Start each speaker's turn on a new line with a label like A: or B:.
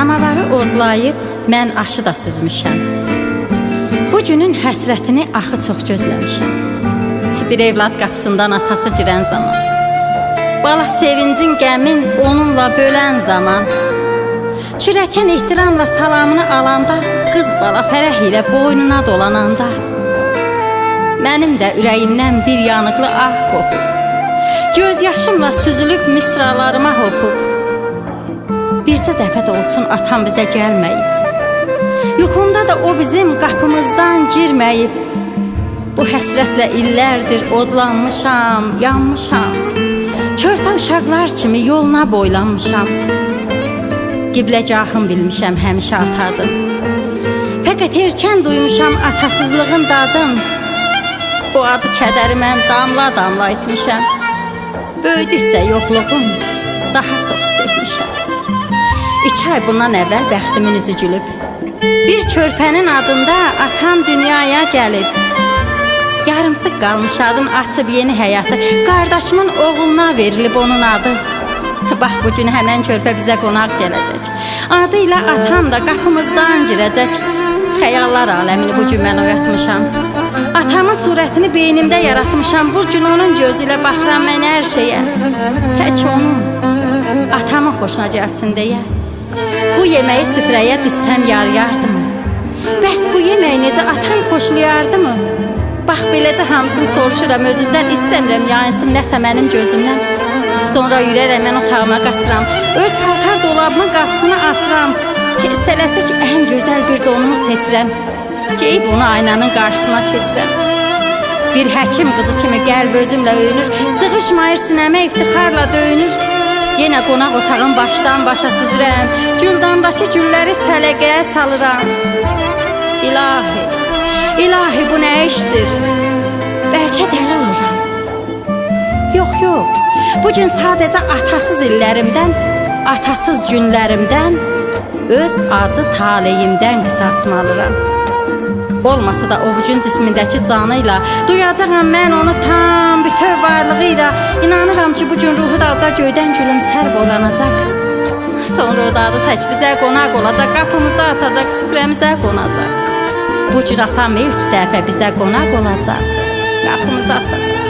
A: Samavarı odlayıb mən aşı da süzmüşəm. Bu günün həsrətini axı çox gözləmişəm. Bir evlad qapısından atası girən zaman. Bala sevincin qəmin onunla bölən zaman. Çürəkən ehtiramla salamını alanda, qız bala fərəh ilə boynuna dolananda. Mənim də ürəyimdən bir yanıqlı ah qopub. Göz yaşımla süzülüb misralarıma hopub. Bircə dəfə də olsun atam bizə gəlməyib. Yuxumda da o bizim qapımızdan girməyib. Bu həsrətlə illərdir odlanmışam, yanmışam. Körpə uşaqlar kimi yoluna boylanmışam. Qibləcahım bilmişəm həmişə atadım. Fəqət erkən duymuşam atasızlığın dadın. Bu adı kədəri mən damla-damla etmişəm. Böyüdükcə yoxluğum daha çox hiss etmişəm. İki ay bundan əvvəl bəxtimin üzü gülüb. Bir körpənin adında atam dünyaya gəlib. Yarımçıq qalmış adın açıb yeni həyatı. Qardaşımın oğluna verilib onun adı. Bax bu gün həmən körpə bizə qonaq gələcək. Adı atam da qapımızdan girəcək. Xəyallar aləmini bu gün mən oyatmışam. Atamın surətini beynimdə yaratmışam. Bu gün onun gözü ilə baxıram mən hər şeyə. Tək onun atamın xoşuna gəlsin deyə. Bu yeməyi süfrəyə düzsəm yar-yardımı? Bəs bu yeməyi necə atam xoşlayardımı? Bax beləcə hamısını soruşuram özümdən, istəmirəm yayınsın nəsə mənim gözümdən. Sonra yürərəm mən otağıma qaçıram. Öz paltar dolabımın qapısını açıram. Tez tələsik ən gözəl bir donumu seçirəm. Geyib onu aynanın qarşısına keçirəm. Bir həkim qızı kimi qəlb özümlə öyünür, sığışmayır sinəmə iftixarla döyünür. Yenə qonaq otağın başdan başa süzürəm, güldandakı gülləri səliqəyə salıram. İlahi, ilahi bu nə işdir? Bəlkə dəli oluram. Yox, yox. Bu gün sadəcə atasız illərimdən, atasız günlərimdən, öz acı taleyimdən qisasımı alıram. Olmasa da ovucun cismindəki canıyla duyacağam mən onu tam varlığıyla. İnanıram ki, bu gün ruhu da aca göydən gülümsər boylanacaq. Sonra da adı tək bizə qonaq olacaq, qapımızı açacaq, süfrəmizə qonacaq. Bu atam ilk dəfə bizə qonaq olacaq, qapımızı açacaq.